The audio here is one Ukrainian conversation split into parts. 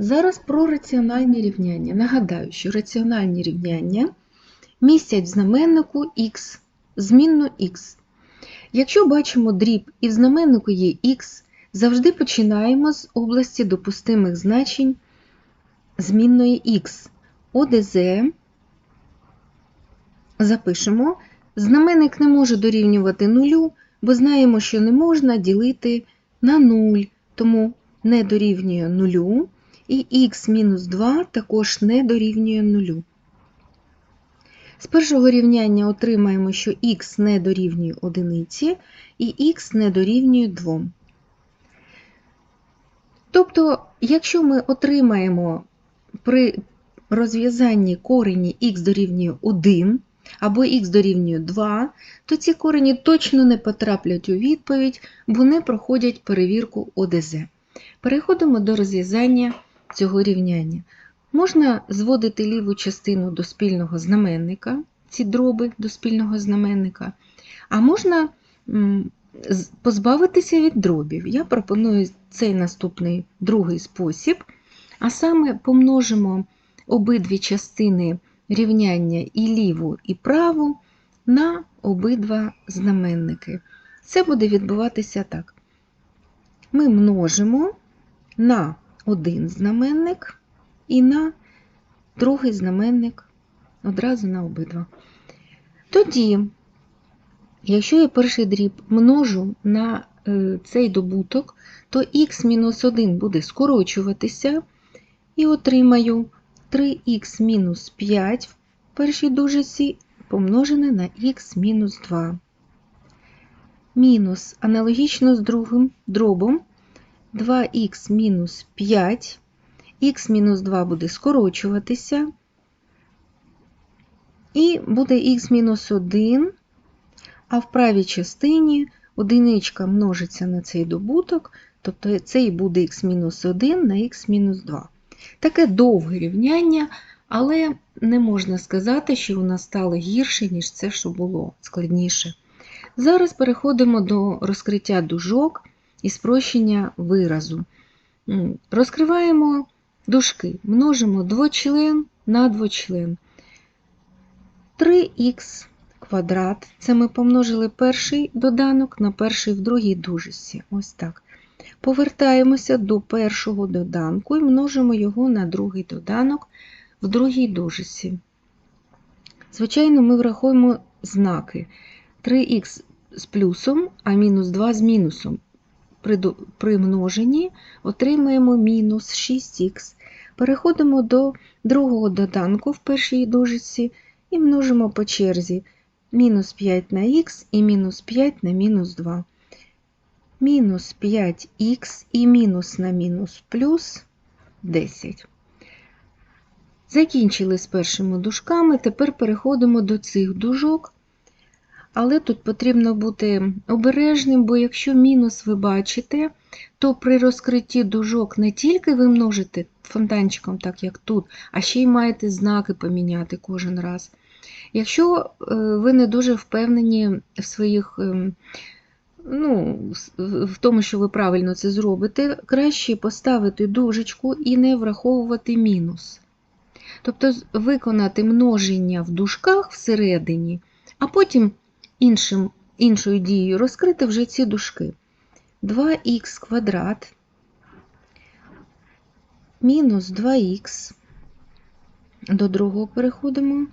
Зараз про раціональні рівняння. Нагадаю, що раціональні рівняння містять в знаменнику х, змінну х. Якщо бачимо дріб і в знаменнику є х, завжди починаємо з області допустимих значень змінної х. ОДЗ запишемо. Знаменник не може дорівнювати нулю, бо знаємо, що не можна ділити на 0, тому не дорівнює нулю, і х-2 також не дорівнює нулю. З першого рівняння отримаємо, що х не дорівнює одиниці і х не дорівнює 2. Тобто, якщо ми отримаємо при розв'язанні корені х дорівнює 1 або х дорівнює 2, то ці корені точно не потраплять у відповідь, бо не проходять перевірку ОДЗ. Переходимо до розв'язання цього рівняння. Можна зводити ліву частину до спільного знаменника, ці дроби до спільного знаменника, а можна позбавитися від дробів. Я пропоную цей наступний другий спосіб, а саме помножимо обидві частини рівняння і ліву, і праву на обидва знаменники. Це буде відбуватися так. Ми множимо на один знаменник і на другий знаменник одразу на обидва. Тоді, якщо я перший дріб множу на е, цей добуток, то х-1 буде скорочуватися і отримаю 3х-5 в першій дужиці помножене на х-2. Мінус аналогічно з другим дробом 2х-5, х-2 буде скорочуватися, і буде х-1, а в правій частині одиничка множиться на цей добуток, тобто цей буде х-1 на х-2. Таке довге рівняння, але не можна сказати, що воно стало гірше, ніж це, що було складніше. Зараз переходимо до розкриття дужок і спрощення виразу. Розкриваємо дужки, множимо двочлен на двочлен. 3х квадрат. Це ми помножили перший доданок на перший в другій дужці. Ось так. Повертаємося до першого доданку і множимо його на другий доданок в другій дужці. Звичайно, ми врахуємо знаки 3х з плюсом, а мінус 2 з мінусом. При, множенні отримаємо мінус 6х. Переходимо до другого доданку в першій дужці і множимо по черзі мінус 5 на х і мінус 5 на мінус 2 мінус 5х і мінус на мінус плюс 10. Закінчили з першими дужками, тепер переходимо до цих дужок. Але тут потрібно бути обережним, бо якщо мінус ви бачите, то при розкритті дужок не тільки ви множите фонтанчиком, так як тут, а ще й маєте знаки поміняти кожен раз. Якщо е, ви не дуже впевнені в своїх ем, ну, в тому, що ви правильно це зробите, краще поставити дужечку і не враховувати мінус. Тобто виконати множення в дужках всередині, а потім іншим, іншою дією розкрити вже ці дужки. 2х квадрат мінус 2х, до другого переходимо,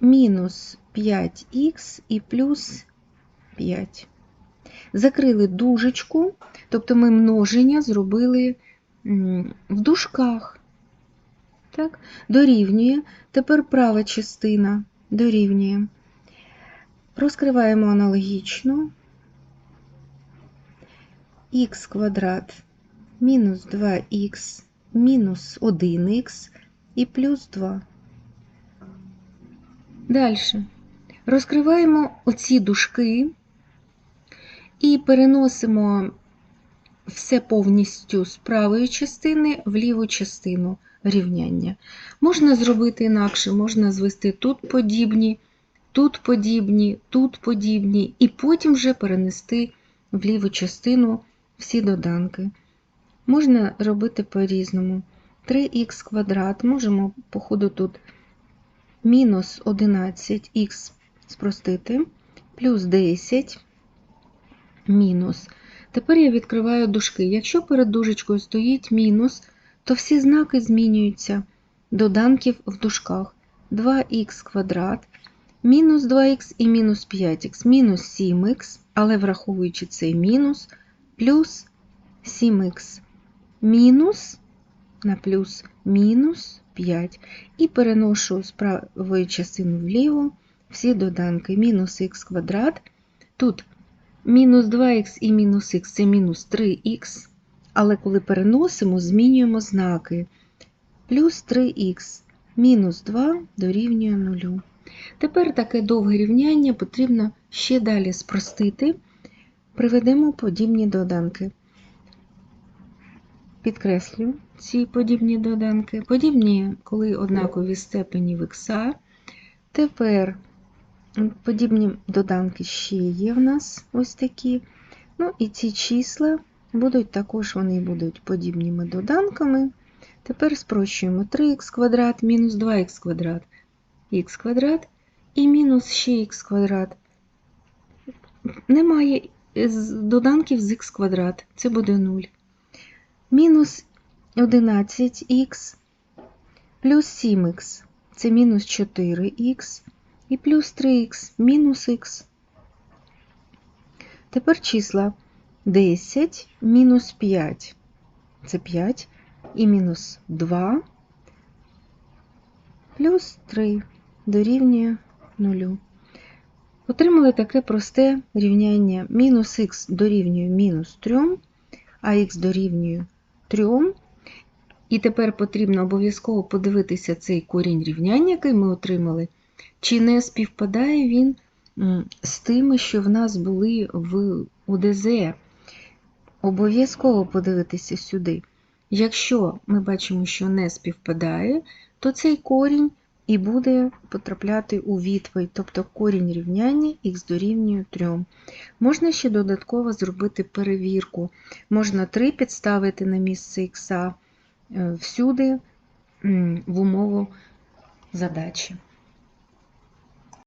мінус 5х і плюс 5. Закрили дужечку, тобто ми множення зробили в дужках. Так? Дорівнює. Тепер права частина дорівнює. Розкриваємо аналогічно. х квадрат мінус 2х мінус 1х і плюс 2. Далі. Розкриваємо оці дужки і переносимо все повністю з правої частини в ліву частину рівняння. Можна зробити інакше, можна звести тут подібні, тут подібні, тут подібні, і потім вже перенести в ліву частину всі доданки. Можна робити по-різному. 3х квадрат, можемо, по ходу тут мінус 11х спростити, плюс 10 мінус. Тепер я відкриваю дужки. Якщо перед дужечкою стоїть мінус, то всі знаки змінюються доданків в дужках. 2х квадрат, мінус 2х і мінус 5х, мінус 7х, але враховуючи цей мінус, плюс 7х, мінус на плюс мінус 5. І переношу з правої частини вліво всі доданки. Мінус х квадрат. Тут мінус 2х і мінус х це мінус 3х. Але коли переносимо, змінюємо знаки. Плюс 3х мінус 2 дорівнює 0. Тепер таке довге рівняння потрібно ще далі спростити. Приведемо подібні доданки. Підкреслю ці подібні доданки. Подібні, коли однакові степені в х. Тепер подібні доданки ще є в нас ось такі. Ну і ці числа будуть також вони будуть подібними доданками. Тепер спрощуємо 3х квадрат мінус 2х квадрат, х квадрат і мінус ще х квадрат. Немає доданків з х квадрат, це буде 0. Мінус 11х плюс 7х це мінус 4х і плюс 3х мінус х. Тепер числа. 10 мінус 5 це 5 і мінус 2 плюс 3 дорівнює 0. Отримали таке просте рівняння мінус х дорівнює мінус 3, а х дорівнює 3. І тепер потрібно обов'язково подивитися цей корінь рівняння, який ми отримали, чи не співпадає він з тими, що в нас були в УДЗ. Обов'язково подивитися сюди. Якщо ми бачимо, що не співпадає, то цей корінь і буде потрапляти у відповідь, тобто корінь рівняння х дорівнює 3. Можна ще додатково зробити перевірку. Можна 3 підставити на місце х всюди в умову задачі.